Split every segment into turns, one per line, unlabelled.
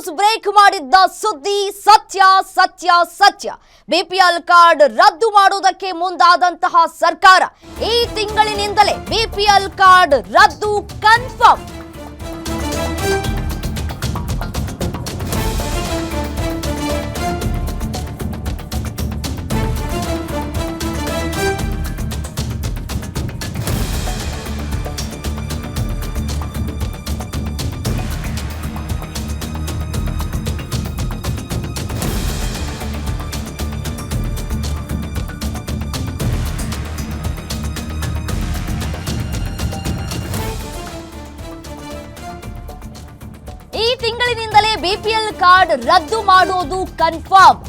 News break ಮಾಡಿದ್ದ ಸುದ್ದಿ ಸತ್ಯ ಸತ್ಯ ಸತ್ಯ. ಬಿಪಿಎಲ್ ಕಾರ್ಡ್ ರದ್ದು ಮಾಡುವುದಕ್ಕೆ ಮುಂದಾದಂತಹ ಸರ್ಕಾರ ಈ ತಿಂಗಳಿನಿಂದಲೇ ಬಿಪಿಎಲ್ ಕಾರ್ಡ್ ರದ್ದು ಕನ್ಫರ್ಮ್. ಈ ತಿಂಗಳಿನಿಂದಲೇ ಬಿಪಿಎಲ್ ಕಾರ್ಡ್ ರದ್ದು ಮಾಡುವುದು ಕನ್ಫರ್ಮ್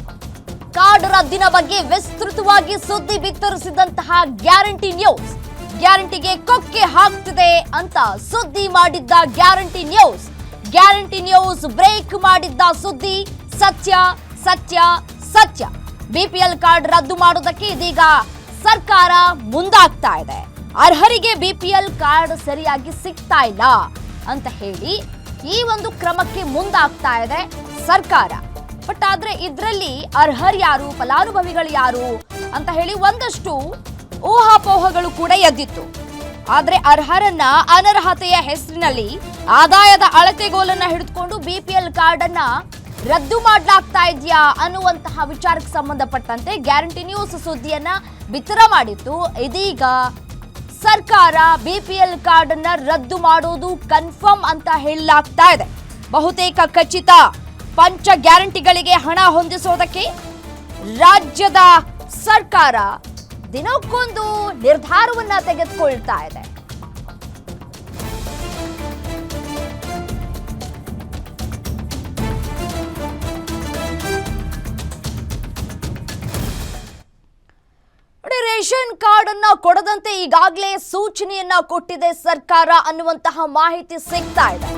ಕಾರ್ಡ್ ರದ್ದಿನ ಬಗ್ಗೆ ವಿಸ್ತೃತವಾಗಿ ಸುದ್ದಿ ಬಿತ್ತರಿಸಿದಂತಹ ಗ್ಯಾರಂಟಿ ನ್ಯೂಸ್. ಗ್ಯಾರಂಟಿಗೆ ಕೊಕ್ಕೆ ಹಾಕ್ತಿದೆ ಅಂತ ಸುದ್ದಿ ಮಾಡಿದ್ದ guarantee news. Guarantee news break ಮಾಡಿದ್ದ ಸುದ್ದಿ ಸತ್ಯ ಸತ್ಯ ಸತ್ಯ. ಬಿಪಿಎಲ್ ಕಾರ್ಡ್ ರದ್ದು ಮಾಡುವುದಕ್ಕೆ ಇದೀಗ ಸರ್ಕಾರ ಮುಂದಾಗ್ತಾ ಇದೆ. ಅರ್ಹರಿಗೆ ಬಿಪಿಎಲ್ ಕಾರ್ಡ್ ಸರಿಯಾಗಿ ಸಿಗ್ತಾ ಇಲ್ಲ ಅಂತ ಹೇಳಿ ಈ ಒಂದು ಕ್ರಮಕ್ಕೆ ಮುಂದಾಗ್ತಾ ಇದೆ ಸರ್ಕಾರ. ಬಟ್ ಆದ್ರೆ ಇದರಲ್ಲಿ ಅರ್ಹರ್ ಯಾರು, ಫಲಾನುಭವಿಗಳು ಯಾರು ಅಂತ ಹೇಳಿ ಒಂದಷ್ಟು ಊಹಾಪೋಹಗಳು ಕೂಡ ಎದ್ದಿತ್ತು. ಆದ್ರೆ ಅರ್ಹರನ್ನ ಅನರ್ಹತೆಯ ಹೆಸರಿನಲ್ಲಿ ಆದಾಯದ ಅಳತೆಗೋಲನ್ನ ಹಿಡಿದುಕೊಂಡು ಬಿಪಿಎಲ್ ಕಾರ್ಡ್ ಅನ್ನ ರದ್ದು ಮಾಡಲಾಗ್ತಾ ಇದೆಯಾ ಅನ್ನುವಂತಹ ವಿಚಾರಕ್ಕೆ ಸಂಬಂಧಪಟ್ಟಂತೆ ಗ್ಯಾರಂಟಿ ನ್ಯೂಸ್ ಸುದ್ದಿಯನ್ನ ಬಿತ್ತರ ಮಾಡಿತ್ತು ಇದೀಗ ಸರ್ಕಾರ ಬಿಪಿಎಲ್ ಕಾರ್ಡ್ ಅನ್ನ ರದ್ದು ಮಾಡೋದು ಕನ್ಫರ್ಮ್ ಅಂತ ಹೇಳಲಾಗ್ತಾ ಇದೆ. ಬಹುತೇಕ ಖಚಿತ ಪಂಚ ಗ್ಯಾರಂಟಿಗಳಿಗೆ ಹಣ ಹೊಂದಿಸೋದಕ್ಕೆ ರಾಜ್ಯದ ಸರ್ಕಾರ ದಿನಕ್ಕೊಂದು ನಿರ್ಧಾರವನ್ನ ತೆಗೆದುಕೊಳ್ತಾ ಇದೆ. ರೇಷನ್ ಕಾರ್ಡ್ ಅನ್ನ ಕೊಡದಂತೆ ಈಗಾಗಲೇ ಸೂಚನೆಯನ್ನ ಕೊಟ್ಟಿದೆ ಸರ್ಕಾರ ಅನ್ನುವಂತಹ ಮಾಹಿತಿ ಸಿಗ್ತಾ ಇದೆ.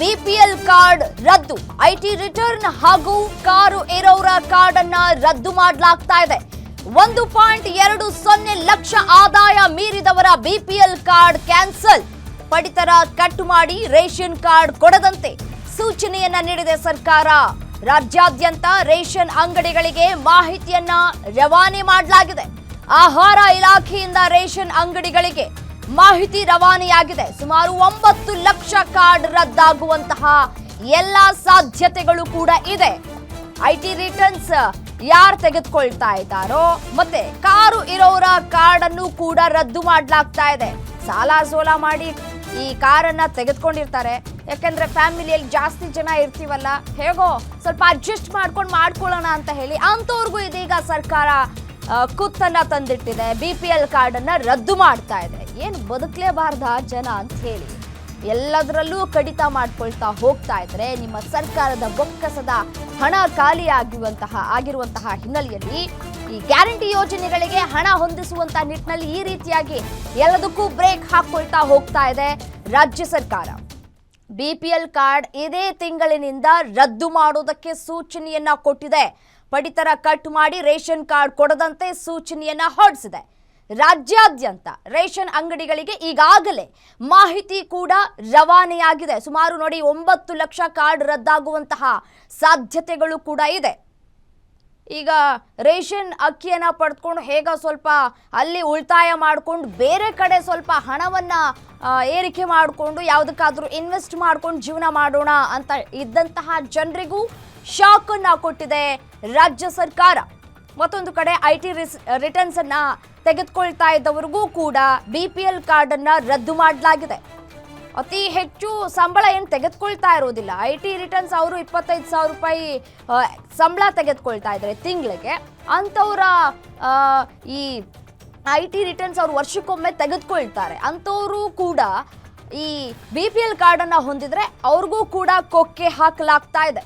ಬಿಪಿಎಲ್ ಕಾರ್ಡ್ ರದ್ದು. ಐಟಿ ರಿಟರ್ನ್ ಹಾಗೂ ಕಾರು ಇರೋರ ಕಾರ್ಡ್ ಅನ್ನ ರದ್ದು ಮಾಡಲಾಗ್ತಾ ಇದೆ. ಒಂದು ಪಾಯಿಂಟ್ ಎರಡು ಸೊನ್ನೆ ಲಕ್ಷ ಆದಾಯ ಮೀರಿದವರ ಬಿಪಿಎಲ್ ಕಾರ್ಡ್ ಕ್ಯಾನ್ಸಲ್. ಪಡಿತರ ಕಟ್ ಮಾಡಿ ರೇಷನ್ ಕಾರ್ಡ್ ಕೊಡದಂತೆ ಸೂಚನೆಯನ್ನ ನೀಡಿದೆ ಸರ್ಕಾರ. ರಾಜ್ಯಾದ್ಯಂತ ರೇಷನ್ ಅಂಗಡಿಗಳಿಗೆ ಮಾಹಿತಿಯನ್ನ ರವಾನೆ ಮಾಡಲಾಗಿದೆ. ಆಹಾರ ಇಲಾಖೆಯಿಂದ ರೇಷನ್ ಅಂಗಡಿಗಳಿಗೆ ಮಾಹಿತಿ ರವಾನೆಯಾಗಿದೆ. ಸುಮಾರು ಒಂಬತ್ತು ಲಕ್ಷ ಕಾರ್ಡ್ ರದ್ದಾಗುವಂತಹ ಎಲ್ಲ ಸಾಧ್ಯತೆಗಳು ಕೂಡ ಇದೆ. ಐಟಿ ರಿಟರ್ನ್ಸ್ ಯಾರು ತೆಗೆದುಕೊಳ್ತಾ ಇದ್ದಾರೋ, ಮತ್ತೆ ಕಾರು ಇರೋರ ಕಾರ್ಡ್ ಅನ್ನು ಕೂಡ ರದ್ದು ಮಾಡಲಾಗ್ತಾ ಇದೆ. ಸಾಲ ಸೋಲ ಮಾಡಿ ಈ ಕಾರನ್ನ ತೆಗೆದುಕೊಂಡಿರ್ತಾರೆ. ಯಾಕಂದ್ರೆ ಫ್ಯಾಮಿಲಿಯಲ್ಲಿ ಜಾಸ್ತಿ ಜನ ಇರ್ತೀವಲ್ಲ, ಹೇಗೋ ಸ್ವಲ್ಪ ಅಡ್ಜಸ್ಟ್ ಮಾಡ್ಕೊಂಡು ಮಾಡ್ಕೊಳ್ಳೋಣ ಅಂತ ಹೇಳಿ ಅಂಥವ್ರಿಗೂ ಇದೀಗ ಸರ್ಕಾರ ಕುತ್ತನ್ನ ತಂದಿಟ್ಟಿದೆ. ಬಿ ಪಿ ಎಲ್ ಕಾರ್ಡನ್ನ ರದ್ದು ಮಾಡ್ತಾ ಇದೆ. ಏನು ಬದುಕಲೇಬಾರ್ದ ಜನ ಅಂತ ಹೇಳಿ ಎಲ್ಲದರಲ್ಲೂ ಕಡಿತ ಮಾಡ್ಕೊಳ್ತಾ ಹೋಗ್ತಾ ಇದ್ರೆ ನಿಮ್ಮ ಸರ್ಕಾರದ ಬೊಕ್ಕಸದ ಹಣ ಖಾಲಿ ಆಗಿರುವಂತಹ ಹಿನ್ನೆಲೆಯಲ್ಲಿ ಈ ಗ್ಯಾರಂಟಿ ಯೋಜನೆಗಳಿಗೆ ಹಣ ಹೊಂದಿಸುವಂತ ನಿಟ್ಟಿನಲ್ಲಿ ಈ ರೀತಿಯಾಗಿ ಎಲ್ಲದಕ್ಕೂ ಬ್ರೇಕ್ ಹಾಕೊಳ್ತಾ ಹೋಗ್ತಾ ಇದೆ ರಾಜ್ಯ ಸರ್ಕಾರ. ಬಿಪಿಎಲ್ ಕಾರ್ಡ್ ಇದೇ ತಿಂಗಳಿನಿಂದ ರದ್ದು ಮಾಡುವುದಕ್ಕೆ ಸೂಚನೆಯನ್ನ ಕೊಟ್ಟಿದೆ. ಪಡಿತರ ಕಟ್ ಮಾಡಿ ರೇಷನ್ ಕಾರ್ಡ್ ಕೊಡದಂತೆ ಸೂಚನೆಯನ್ನ ಹೊರಡಿಸಿದೆ. ರಾಜ್ಯಾದ್ಯಂತ ರೇಷನ್ ಅಂಗಡಿಗಳಿಗೆ ಈಗಾಗಲೇ ಮಾಹಿತಿ ಕೂಡ ರವಾನೆಯಾಗಿದೆ. ಸುಮಾರು ನೋಡಿ ಒಂಬತ್ತು ಲಕ್ಷ ಕಾರ್ಡ್ ರದ್ದಾಗುವಂತಹ ಸಾಧ್ಯತೆಗಳು ಕೂಡ ಇದೆ. ಈಗ ರೇಷನ್ ಅಕ್ಕಿಯನ್ನು ಪಡೆದುಕೊಂಡು ಹೇಗ ಸ್ವಲ್ಪ ಅಲ್ಲಿ ಉಳಿತಾಯ ಮಾಡಿಕೊಂಡು ಬೇರೆ ಕಡೆ ಸ್ವಲ್ಪ ಹಣವನ್ನು ಏರಿಕೆ ಮಾಡಿಕೊಂಡು ಯಾವುದಕ್ಕಾದರೂ ಇನ್ವೆಸ್ಟ್ ಮಾಡ್ಕೊಂಡು ಜೀವನ ಮಾಡೋಣ ಅಂತ ಇದ್ದಂತಹ ಜನರಿಗೂ ಶಾಕನ್ನು ಕೊಟ್ಟಿದೆ ರಾಜ್ಯ ಸರ್ಕಾರ. ಮತ್ತೊಂದು ಕಡೆ ಐ ಟಿ ರಿಸ್ ಅನ್ನ ತೆಗೆದುಕೊಳ್ತಾ ಇದ್ದವರಿಗೂ ಕೂಡ ಬಿ ಪಿ ಎಲ್ ಕಾರ್ಡ್ ಅನ್ನ ರದ್ದು ಮಾಡಲಾಗಿದೆ. ಅತಿ ಹೆಚ್ಚು ಸಂಬಳ ಏನು ತೆಗೆದುಕೊಳ್ತಾ ಇರೋದಿಲ್ಲ ಐ ಟಿ ರಿಟರ್ನ್ಸ್ ಅವರು ಇಪ್ಪತ್ತೈದು ಸಾವಿರ ರೂಪಾಯಿ ಸಂಬಳ ತೆಗೆದುಕೊಳ್ತಾ ಇದ್ದಾರೆ ತಿಂಗಳಿಗೆ. ಅಂಥವ್ರ ಈ ಐ ಟಿ ರಿಟರ್ನ್ಸ್ ಅವರು ವರ್ಷಕ್ಕೊಮ್ಮೆ ತೆಗೆದುಕೊಳ್ತಾರೆ. ಅಂಥವರು ಕೂಡ ಈ ಬಿ ಪಿ ಎಲ್ ಕಾರ್ಡನ್ನು ಹೊಂದಿದ್ರೆ ಅವ್ರಿಗೂ ಕೂಡ ಕೊಕ್ಕೆ ಹಾಕಲಾಗ್ತಾ ಇದೆ.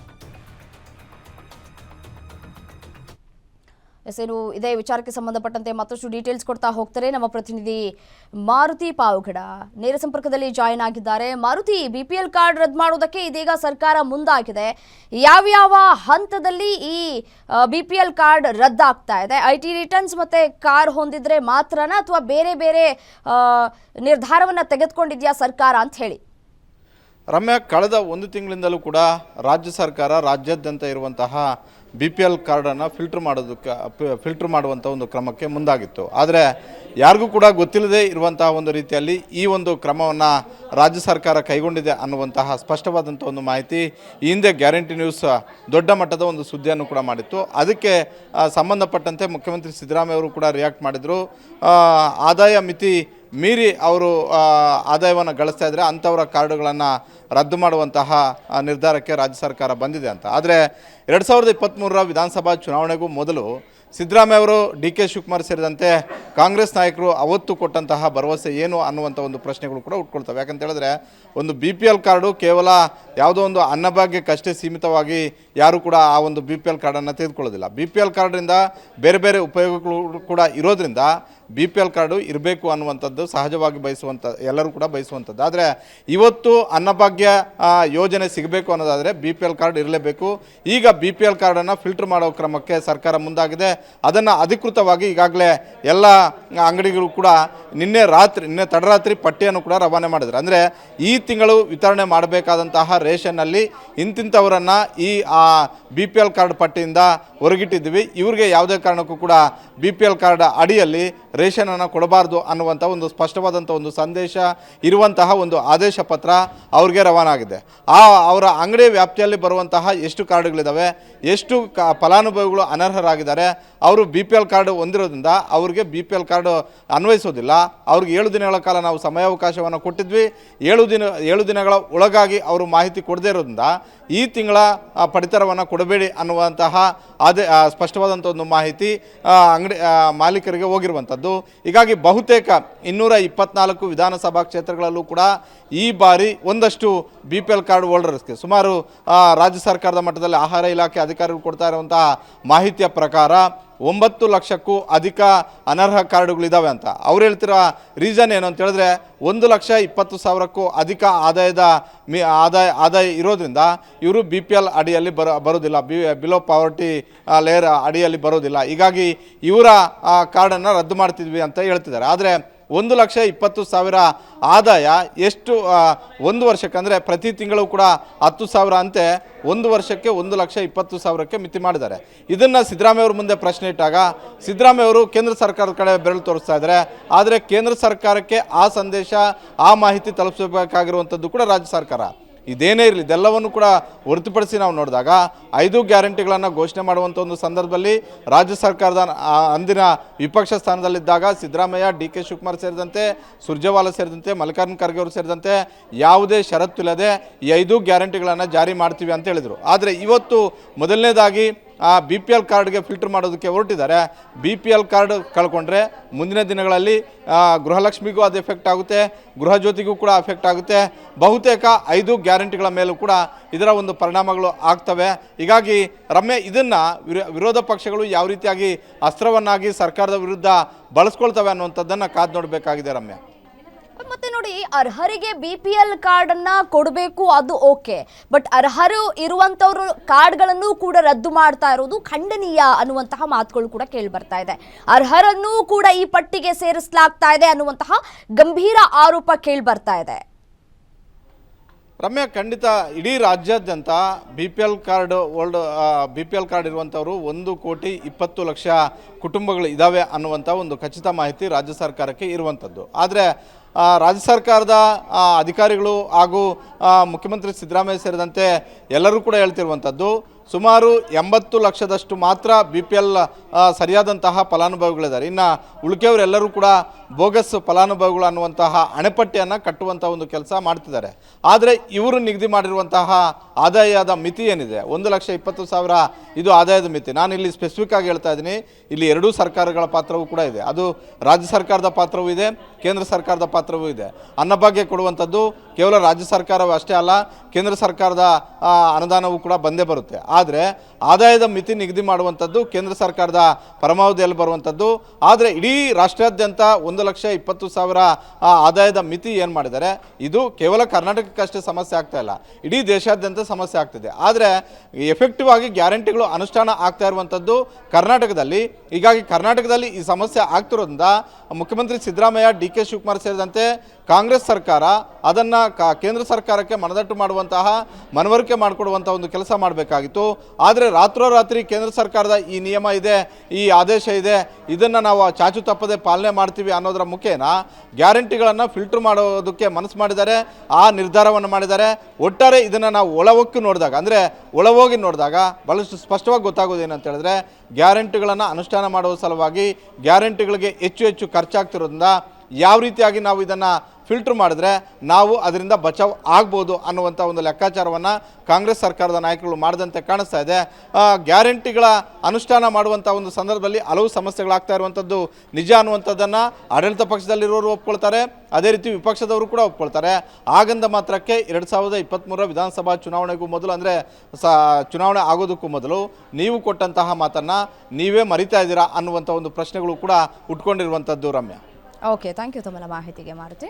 ಎಸ್, ಏನು ಇದೇ, ವಿಚಾರಕ್ಕೆ ಸಂಬಂಧಪಟ್ಟಂತೆ ಮತ್ತಷ್ಟು ಡೀಟೇಲ್ಸ್ ಕೊಡ್ತಾ ಹೋಗ್ತಾರೆ ನಮ್ಮ ಪ್ರತಿನಿಧಿ ಮಾರುತಿ ಪಾವುಗಡ. ನೇರ ಸಂಪರ್ಕದಲ್ಲಿ ಜಾಯಿನ್ ಆಗಿದ್ದಾರೆ. Maruti B P L card ರದ್ದು ಮಾಡೋದಕ್ಕೆ ಇದೀಗ ಸರ್ಕಾರ ಮುಂದಾಗಿದೆ. ಯಾವ್ಯಾವ ಹಂತದಲ್ಲಿ ಈ ಬಿ ಪಿ ಎಲ್ ಕಾರ್ಡ್ ರದ್ದಾಗ್ತಾ ಇದೆ? ಐ ಟಿ ರಿಟರ್ನ್ಸ್ ಮತ್ತೆ ಕಾರ್ ಹೊಂದಿದ್ರೆ ಮಾತ್ರನಾ ಅಥವಾ ಬೇರೆ ಬೇರೆ ನಿರ್ಧಾರವನ್ನು ತೆಗೆದುಕೊಂಡಿದ್ಯಾ ಸರ್ಕಾರ ಅಂತ ಹೇಳಿ.
ರಮ್ಯಾ, ಕಳೆದ ಒಂದು ತಿಂಗಳಿಂದಲೂ ಕೂಡ ರಾಜ್ಯ ಸರ್ಕಾರ ರಾಜ್ಯಾದ್ಯಂತ ಇರುವಂತಹ ಬಿ ಪಿ ಎಲ್ ಕಾರ್ಡನ್ನು ಫಿಲ್ಟರ್ ಮಾಡೋದಕ್ಕೆ ಫಿಲ್ಟರ್ ಮಾಡುವಂಥ ಒಂದು ಕ್ರಮಕ್ಕೆ ಮುಂದಾಗಿತ್ತು. ಆದರೆ ಯಾರಿಗೂ ಕೂಡ ಗೊತ್ತಿಲ್ಲದೆ ಇರುವಂತಹ ಒಂದು ರೀತಿಯಲ್ಲಿ ಈ ಒಂದು ಕ್ರಮವನ್ನು ರಾಜ್ಯ ಸರ್ಕಾರ ಕೈಗೊಂಡಿದೆ ಅನ್ನುವಂತಹ ಸ್ಪಷ್ಟವಾದಂಥ ಒಂದು ಮಾಹಿತಿ ಈ ಹಿಂದೆ ಗ್ಯಾರಂಟಿ ನ್ಯೂಸ್ ದೊಡ್ಡ ಮಟ್ಟದ ಒಂದು ಸುದ್ದಿಯನ್ನು ಕೂಡ ಮಾಡಿತ್ತು. ಅದಕ್ಕೆ ಸಂಬಂಧಪಟ್ಟಂತೆ ಮುಖ್ಯಮಂತ್ರಿ ಸಿದ್ದರಾಮಯ್ಯ ಅವರು ಕೂಡ ರಿಯಾಕ್ಟ್ ಮಾಡಿದರು. ಆದಾಯ ಮಿತಿ ಮೀರಿ ಅವರು ಆದಾಯವನ್ನು ಗಳಿಸ್ತಾ ಇದ್ದರೆ ಅಂಥವರ ಕಾರ್ಡುಗಳನ್ನು ರದ್ದು ಮಾಡುವಂತಹ ನಿರ್ಧಾರಕ್ಕೆ ರಾಜ್ಯ ಸರ್ಕಾರ ಬಂದಿದೆ ಅಂತ. ಆದರೆ ಎರಡು ಸಾವಿರದ ಇಪ್ಪತ್ತ್ಮೂರರ ವಿಧಾನಸಭಾ ಚುನಾವಣೆಗೂ ಮೊದಲು ಸಿದ್ದರಾಮಯ್ಯ ಅವರು ಡಿ ಕೆ ಶಿವಕುಮಾರ್ ಸೇರಿದಂತೆ ಕಾಂಗ್ರೆಸ್ ನಾಯಕರು ಅವತ್ತು ಕೊಟ್ಟಂತಹ ಭರವಸೆ ಏನು ಅನ್ನುವಂಥ ಒಂದು ಪ್ರಶ್ನೆಗಳು ಕೂಡ ಉಟ್ಕೊಳ್ತವೆ. ಯಾಕಂತ ಹೇಳಿದ್ರೆ ಒಂದು ಬಿ ಪಿ ಎಲ್ ಕಾರ್ಡು ಕೇವಲ ಯಾವುದೋ ಒಂದು ಅನ್ನಭಾಗ್ಯಕ್ಕಷ್ಟೇ ಸೀಮಿತವಾಗಿ ಯಾರು ಕೂಡ ಆ ಒಂದು ಬಿ ಪಿ ಎಲ್ ಕಾರ್ಡನ್ನು ತೆಗೆದುಕೊಳ್ಳೋದಿಲ್ಲ. ಬಿ ಪಿ ಎಲ್ ಕಾರ್ಡ್ರಿಂದ ಬೇರೆ ಬೇರೆ ಉಪಯೋಗಗಳು ಕೂಡ ಇರೋದ್ರಿಂದ ಬಿ ಪಿ ಎಲ್ ಕಾರ್ಡು ಇರಬೇಕು ಅನ್ನುವಂಥದ್ದು ಸಹಜವಾಗಿ ಬಯಸುವಂಥ, ಎಲ್ಲರೂ ಕೂಡ ಬಯಸುವಂಥದ್ದು. ಆದರೆ ಇವತ್ತು ಅನ್ನಭಾಗ್ಯ ಆ, ಯೋಜನೆ ಸಿಗಬೇಕು ಅನ್ನೋದಾದರೆ ಬಿ ಪಿ ಎಲ್ ಕಾರ್ಡ್ ಇರಲೇಬೇಕು. ಈಗ ಬಿ ಪಿ ಎಲ್ ಕಾರ್ಡನ್ನು ಫಿಲ್ಟರ್ ಮಾಡೋ ಕ್ರಮಕ್ಕೆ ಸರ್ಕಾರ ಮುಂದಾಗಿದೆ. ಅದನ್ನು ಅಧಿಕೃತವಾಗಿ ಈಗಾಗಲೇ ಎಲ್ಲ ಅಂಗಡಿಗಳು ಕೂಡ ನಿನ್ನೆ ರಾತ್ರಿ ನಿನ್ನೆ ತಡರಾತ್ರಿ ಪಟ್ಟಿಯನ್ನು ಕೂಡ ರವಾನೆ ಮಾಡಿದ್ರು. ಅಂದರೆ ಈ ತಿಂಗಳು ವಿತರಣೆ ಮಾಡಬೇಕಾದಂತಹ ರೇಷನ್ನಲ್ಲಿ ಇಂತಿಂಥವರನ್ನು ಈ ಬಿ ಪಿ ಎಲ್ ಕಾರ್ಡ್ ಪಟ್ಟಿಯಿಂದ ಹೊರಗಿಟ್ಟಿದ್ದೀವಿ. ಇವ್ರಿಗೆ ಯಾವುದೇ ಕಾರಣಕ್ಕೂ ಕೂಡ ಬಿ ಪಿ ಎಲ್ ಕಾರ್ಡ್ ಅಡಿಯಲ್ಲಿ ರೇಷನನ್ನು ಕೊಡಬಾರ್ದು ಅನ್ನುವಂಥ ಒಂದು ಸ್ಪಷ್ಟವಾದಂಥ ಒಂದು ಸಂದೇಶ ಇರುವಂತಹ ಒಂದು ಆದೇಶ ಪತ್ರ ಅವ್ರಿಗೆ ರವಾನಾಗಿದೆ ಆ ಅವರ ಅಂಗಡಿ ವ್ಯಾಪ್ತಿಯಲ್ಲಿ ಬರುವಂತಹ ಎಷ್ಟು ಕಾರ್ಡ್ಗಳಿದ್ದಾವೆ ಎಷ್ಟು ಕ ಫಲಾನುಭವಿಗಳು ಅನರ್ಹರಾಗಿದ್ದಾರೆ, ಅವರು ಬಿ ಪಿ ಎಲ್ ಕಾರ್ಡ್ ಹೊಂದಿರೋದ್ರಿಂದ ಅವ್ರಿಗೆ ಬಿ ಪಿ ಎಲ್ ಕಾರ್ಡ್ ಅನ್ವಯಿಸೋದಿಲ್ಲ. ಅವ್ರಿಗೆ ಏಳು ದಿನಗಳ ಕಾಲ ನಾವು ಸಮಯಾವಕಾಶವನ್ನು ಕೊಟ್ಟಿದ್ವಿ. ಏಳು ದಿನ, ಏಳು ದಿನಗಳ ಒಳಗಾಗಿ ಅವರು ಮಾಹಿತಿ ಕೊಡದೇ ಇರೋದ್ರಿಂದ ಈ ತಿಂಗಳ ಪಡಿತರವನ್ನು ಕೊಡಬೇಡಿ ಅನ್ನುವಂತಹ ಅದೇ ಸ್ಪಷ್ಟವಾದಂಥ ಒಂದು ಮಾಹಿತಿ ಅಂಗಡಿ ಮಾಲೀಕರಿಗೆ ಹೋಗಿರುವಂಥದ್ದು ಹೀಗಾಗಿ ಬಹುತೇಕ ಇನ್ನೂರ ಇಪ್ಪತ್ನಾಲ್ಕು ವಿಧಾನಸಭಾ ಕ್ಷೇತ್ರಗಳಲ್ಲೂ ಕೂಡ ಈ ಬಾರಿ ಒಂದಷ್ಟು ಬಿ ಪಿ ಎಲ್ ಕಾರ್ಡ್ ಹೋಲ್ಡರ್ಸ್ಗೆ ಸುಮಾರು ರಾಜ್ಯ ಸರ್ಕಾರದ ಮಟ್ಟದಲ್ಲಿ ಆಹಾರ ಇಲಾಖೆ ಅಧಿಕಾರಿಗಳು ಕೊಡ್ತಾ ಇರುವಂತಹ ಮಾಹಿತಿಯ ಪ್ರಕಾರ ಒಂಬತ್ತು ಲಕ್ಷಕ್ಕೂ ಅಧಿಕ ಅನರ್ಹ ಕಾರ್ಡುಗಳಿದ್ದಾವೆ ಅಂತ. ಅವ್ರು ಹೇಳ್ತಿರೋ ರೀಸನ್ ಏನು ಅಂತ ಹೇಳಿದ್ರೆ, ಒಂದು ಲಕ್ಷ ಇಪ್ಪತ್ತು ಸಾವಿರಕ್ಕೂ ಅಧಿಕ ಆದಾಯದ ಮಿ, ಆದಾಯ ಆದಾಯ ಇರೋದ್ರಿಂದ ಇವರು ಬಿ ಪಿ ಎಲ್ ಅಡಿಯಲ್ಲಿ ಬರ, ಬರೋದಿಲ್ಲ. ಬಿ ಬಿಲೋ ಪಾವರ್ಟಿ ಲೇಯರ್ ಅಡಿಯಲ್ಲಿ ಬರೋದಿಲ್ಲ. ಹೀಗಾಗಿ ಇವರ ಕಾರ್ಡನ್ನು ರದ್ದು ಮಾಡ್ತಿದ್ವಿ ಅಂತ ಹೇಳ್ತಿದ್ದಾರೆ. ಆದರೆ ಒಂದು ಲಕ್ಷ ಇಪ್ಪತ್ತು ಸಾವಿರ ಆದಾಯ. ಎಷ್ಟು ಒಂದು ವರ್ಷಕ್ಕೆ ಅಂದರೆ ಪ್ರತಿ ತಿಂಗಳು ಕೂಡ ಹತ್ತು ಸಾವಿರ ಅಂತೆ. ಒಂದು ವರ್ಷಕ್ಕೆ ಒಂದು ಲಕ್ಷ ಇಪ್ಪತ್ತು ಸಾವಿರಕ್ಕೆ ಮಿತಿ ಮಾಡಿದ್ದಾರೆ. ಇದನ್ನು ಸಿದ್ದರಾಮಯ್ಯ ಅವ್ರ ಮುಂದೆ ಪ್ರಶ್ನೆ ಇಟ್ಟಾಗ, ಸಿದ್ದರಾಮಯ್ಯ ಅವರು ಕೇಂದ್ರ ಸರ್ಕಾರದ ಕಡೆ ಬೆರಳು ತೋರಿಸ್ತಾ ಇದ್ದಾರೆ. ಆದರೆ ಕೇಂದ್ರ ಸರ್ಕಾರಕ್ಕೆ ಆ ಸಂದೇಶ, ಆ ಮಾಹಿತಿ ತಲುಪಿಸಬೇಕಾಗಿರುವಂಥದ್ದು ಕೂಡ ರಾಜ್ಯ ಸರ್ಕಾರ. ಇದೇನೇ ಇರಲಿ, ಇದೆಲ್ಲವನ್ನು ಕೂಡ ಹೊರತುಪಡಿಸಿ ನಾವು ನೋಡಿದಾಗ ಐದು ಗ್ಯಾರಂಟಿಗಳನ್ನು ಘೋಷಣೆ ಮಾಡುವಂಥ ಒಂದು ಸಂದರ್ಭದಲ್ಲಿ ರಾಜ್ಯ ಸರ್ಕಾರದ ಅಂದಿನ ವಿಪಕ್ಷ ಸ್ಥಾನದಲ್ಲಿದ್ದಾಗ ಸಿದ್ದರಾಮಯ್ಯ ಡಿ ಕೆ ಶಿವಕುಮಾರ್ ಸೇರಿದಂತೆ, ಸುರ್ಜೇವಾಲಾ ಸೇರಿದಂತೆ, ಮಲ್ಲಿಕಾರ್ಜುನ ಖರ್ಗೆ ಅವರು ಸೇರಿದಂತೆ ಯಾವುದೇ ಷರತ್ತಿಲ್ಲದೆ ಈ ಐದು ಗ್ಯಾರಂಟಿಗಳನ್ನು ಜಾರಿ ಮಾಡ್ತೀವಿ ಅಂತ ಹೇಳಿದರು. ಆದರೆ ಇವತ್ತು ಮೊದಲನೇದಾಗಿ ಆ ಬಿ ಪಿ ಎಲ್ ಕಾರ್ಡ್ಗೆ ಫಿಲ್ಟರ್ ಮಾಡೋದಕ್ಕೆ ಹೊರಟಿದ್ದಾರೆ. ಬಿ ಪಿ ಎಲ್ ಕಾರ್ಡ್ ಕಳ್ಕೊಂಡ್ರೆ ಮುಂದಿನ ದಿನಗಳಲ್ಲಿ ಗೃಹಲಕ್ಷ್ಮಿಗೂ ಅದು ಎಫೆಕ್ಟ್ ಆಗುತ್ತೆ, ಗೃಹ ಜ್ಯೋತಿಗೂ ಕೂಡ ಎಫೆಕ್ಟ್ ಆಗುತ್ತೆ. ಬಹುತೇಕ ಐದು ಗ್ಯಾರಂಟಿಗಳ ಮೇಲೂ ಕೂಡ ಇದರ ಒಂದು ಪರಿಣಾಮಗಳು ಆಗ್ತವೆ. ಹೀಗಾಗಿ ರಮ್ಯ, ಇದನ್ನು ವಿರೋಧ ಪಕ್ಷಗಳು ಯಾವ ರೀತಿಯಾಗಿ ಅಸ್ತ್ರವನ್ನಾಗಿ ಸರ್ಕಾರದ ವಿರುದ್ಧ ಬಳಸ್ಕೊಳ್ತವೆ ಅನ್ನುವಂಥದ್ದನ್ನು ಕಾದು ನೋಡಬೇಕಾಗಿದೆ ರಮ್ಯ.
ನೋಡಿ ಅರ್ಹರಿಗೆ ಬಿ ಪಿ ಎಲ್ ಕಾರ್ಡ್ ಅನ್ನ ಕೊಡಬೇಕು, ಅದು ಓಕೆ. ಬಟ್ ಅರ್ಹರು ಇರುವಂತವ್ರು ಕಾರ್ಡ್ಗಳನ್ನು ಕೂಡ ರದ್ದು ಮಾಡ್ತಾ ಇರೋದು ಖಂಡನೀಯ ಅನ್ನುವಂತಹ ಮಾತುಗಳು ಕೂಡ ಕೇಳಿ ಬರ್ತಾ ಇದೆ. ಅರ್ಹರನ್ನೂ ಕೂಡ ಈ ಪಟ್ಟಿಗೆ ಸೇರಿಸಲಾಗ್ತಾ ಇದೆ ಅನ್ನುವಂತಹ ಗಂಭೀರ ಆರೋಪ ಕೇಳಿ ಬರ್ತಾ ಇದೆ.
ರಮ್ಯಾ, ಖಂಡಿತ ಇಡೀ ರಾಜ್ಯಾದ್ಯಂತ B P L card old B P L card ಇರುವಂಥವರು ಒಂದು ಕೋಟಿ ಇಪ್ಪತ್ತು ಲಕ್ಷ ಕುಟುಂಬಗಳು ಇದ್ದಾವೆ ಅನ್ನುವಂಥ ಒಂದು ಖಚಿತ ಮಾಹಿತಿ ರಾಜ್ಯ ಸರ್ಕಾರಕ್ಕೆ ಇರುವಂಥದ್ದು. ಆದರೆ ರಾಜ್ಯ ಸರ್ಕಾರದ ಅಧಿಕಾರಿಗಳು ಹಾಗೂ ಮುಖ್ಯಮಂತ್ರಿ ಸಿದ್ದರಾಮಯ್ಯ ಸೇರಿದಂತೆ ಎಲ್ಲರೂ ಕೂಡ ಹೇಳ್ತಿರುವಂಥದ್ದು, ಸುಮಾರು ಎಂಬತ್ತು ಲಕ್ಷದಷ್ಟು ಮಾತ್ರ ಬಿ ಪಿ ಎಲ್ ಸರಿಯಾದಂತಹ ಫಲಾನುಭವಿಗಳಿದ್ದಾರೆ. ಇನ್ನು ಉಳಿಕೆಯವರೆಲ್ಲರೂ ಕೂಡ ಬೋಗಸ್ ಫಲಾನುಭವಿಗಳು ಅನ್ನುವಂತಹ ಅಣೆಪಟ್ಟಿಯನ್ನು ಕಟ್ಟುವಂಥ ಒಂದು ಕೆಲಸ ಮಾಡ್ತಿದ್ದಾರೆ. ಆದರೆ ಇವರು ನಿಗದಿ ಮಾಡಿರುವಂತಹ ಆದಾಯದ ಮಿತಿ ಏನಿದೆ? ಒಂದು ಲಕ್ಷ ಇಪ್ಪತ್ತು ಸಾವಿರ ಇದು ಆದಾಯದ ಮಿತಿ. ನಾನು ಇಲ್ಲಿ ಸ್ಪೆಸಿಫಿಕ್ ಆಗಿ ಹೇಳ್ತಾ ಇದ್ದೀನಿ. ಇಲ್ಲಿ ಎರಡೂ ಸರ್ಕಾರಗಳ ಪಾತ್ರವೂ ಕೂಡ ಇದೆ. ಅದು ರಾಜ್ಯ ಸರ್ಕಾರದ ಪಾತ್ರವೂ ಇದೆ. ಕೇಂದ್ರ ಸರ್ಕಾರದ ಪಾತ್ರವೂ ಇದೆ. ಅನ್ನಭಾಗ್ಯ ಕೊಡುವಂಥದ್ದು ಕೇವಲ ರಾಜ್ಯ ಸರ್ಕಾರವೂ ಅಷ್ಟೇ ಅಲ್ಲ, ಕೇಂದ್ರ ಸರ್ಕಾರದ ಅನುದಾನವೂ ಕೂಡ ಬಂದೇ ಬರುತ್ತೆ. ಆದರೆ ಆದಾಯದ ಮಿತಿ ನಿಗದಿ ಮಾಡುವಂಥದ್ದು ಕೇಂದ್ರ ಸರ್ಕಾರದ ಪರಮಾವಧಿಯಲ್ಲಿ ಬರುವಂಥದ್ದು. ಆದರೆ ಇಡೀ ರಾಷ್ಟ್ರಾದ್ಯಂತ ಒಂದು ಲಕ್ಷ ಇಪ್ಪತ್ತು ಸಾವಿರ ಆದಾಯದ ಮಿತಿ ಏನು ಮಾಡಿದ್ದಾರೆ? ಇದು ಕೇವಲ ಕರ್ನಾಟಕಕ್ಕಷ್ಟೇ ಸಮಸ್ಯೆ ಆಗ್ತಾ ಇಲ್ಲ. ಇಡೀ ದೇಶಾದ್ಯಂತ ಸಮಸ್ಯೆ ಆಗ್ತಿದೆ. ಆದರೆ ಎಫೆಕ್ಟಿವ್ ಆಗಿ ಗ್ಯಾರಂಟಿಗಳು ಅನುಷ್ಠಾನ ಆಗ್ತಾ ಇರುವಂಥದ್ದು ಕರ್ನಾಟಕದಲ್ಲಿ. ಹೀಗಾಗಿ ಕರ್ನಾಟಕದಲ್ಲಿ ಈ ಸಮಸ್ಯೆ ಆಗ್ತಿರೋದ್ರಿಂದ ಮುಖ್ಯಮಂತ್ರಿ ಸಿದ್ದರಾಮಯ್ಯ ಡಿ ಕೆ ಶಿವಕುಮಾರ್ ಸೇರಿದಂತೆ ಕಾಂಗ್ರೆಸ್ ಸರ್ಕಾರ ಅದನ್ನು ಕಾ ಕೇಂದ್ರ ಸರ್ಕಾರಕ್ಕೆ ಮನದಟ್ಟು ಮಾಡುವಂತಹ, ಮನವರಿಕೆ ಮಾಡಿಕೊಡುವಂಥ ಒಂದು ಕೆಲಸ ಮಾಡಬೇಕಾಗಿತ್ತು. ಆದರೆ ರಾತ್ರೋರಾತ್ರಿ ಕೇಂದ್ರ ಸರ್ಕಾರದ ಈ ನಿಯಮ ಇದೆ, ಈ ಆದೇಶ ಇದೆ, ಇದನ್ನು ನಾವು ಚಾಚು ತಪ್ಪದೆ ಪಾಲನೆ ಮಾಡ್ತೀವಿ ಅನ್ನೋದರ ಮುಖೇನ ಗ್ಯಾರಂಟಿಗಳನ್ನು ಫಿಲ್ಟರ್ ಮಾಡೋದಕ್ಕೆ ಮನಸ್ಸು ಮಾಡಿದ್ದಾರೆ, ಆ ನಿರ್ಧಾರವನ್ನು ಮಾಡಿದ್ದಾರೆ. ಒಟ್ಟಾರೆ ಇದನ್ನು ನಾವು ಒಳವೊಕ್ಕು ನೋಡಿದಾಗ, ಅಂದರೆ ಒಳಹೋಗಿ ನೋಡಿದಾಗ ಭಾಳಷ್ಟು ಸ್ಪಷ್ಟವಾಗಿ ಗೊತ್ತಾಗೋದು ಏನಂತ ಹೇಳಿದ್ರೆ, ಗ್ಯಾರಂಟಿಗಳನ್ನು ಅನುಷ್ಠಾನ ಮಾಡುವ ಸಲುವಾಗಿ ಗ್ಯಾರಂಟಿಗಳಿಗೆ ಹೆಚ್ಚು ಹೆಚ್ಚು ಖರ್ಚಾಗ್ತಿರೋದ್ರಿಂದ ಯಾವ ರೀತಿಯಾಗಿ ನಾವು ಇದನ್ನು ಫಿಲ್ಟರ್ ಮಾಡಿದ್ರೆ ನಾವು ಅದರಿಂದ ಬಚಾವ್ ಆಗ್ಬೋದು ಅನ್ನುವಂಥ ಒಂದು ಲೆಕ್ಕಾಚಾರವನ್ನು ಕಾಂಗ್ರೆಸ್ ಸರ್ಕಾರದ ನಾಯಕರು ಮಾಡಿದಂತೆ ಕಾಣಿಸ್ತಾ ಇದೆ. ಗ್ಯಾರಂಟಿಗಳ ಅನುಷ್ಠಾನ ಮಾಡುವಂಥ ಒಂದು ಸಂದರ್ಭದಲ್ಲಿ ಹಲವು ಸಮಸ್ಯೆಗಳಾಗ್ತಾ ಇರುವಂಥದ್ದು ನಿಜ ಅನ್ನುವಂಥದ್ದನ್ನು ಆಡಳಿತ ಪಕ್ಷದಲ್ಲಿರೋರು ಒಪ್ಕೊಳ್ತಾರೆ, ಅದೇ ರೀತಿ ವಿಪಕ್ಷದವರು ಕೂಡ ಒಪ್ಕೊಳ್ತಾರೆ. ಆಗಂದ ಮಾತ್ರಕ್ಕೆ ಎರಡು ಸಾವಿರದ ಇಪ್ಪತ್ತ್ಮೂರರ ವಿಧಾನಸಭಾ ಚುನಾವಣೆಗೂ ಮೊದಲು ಅಂದರೆ ಸ, ಚುನಾವಣೆ ಆಗೋದಕ್ಕೂ ಮೊದಲು ನೀವು ಕೊಟ್ಟಂತಹ ಮಾತನ್ನು ನೀವೇ ಮರಿತಾ ಇದ್ದೀರಾ ಅನ್ನುವಂಥ ಒಂದು ಪ್ರಶ್ನೆಗಳು ಕೂಡ ಉಟ್ಕೊಂಡಿರುವಂಥದ್ದು ರಮ್ಯ.
ಓಕೆ ಥ್ಯಾಂಕ್ ಯು ತಮ್ಮ ಮಾಹಿತಿಗೆ ಮಾರುತಿ.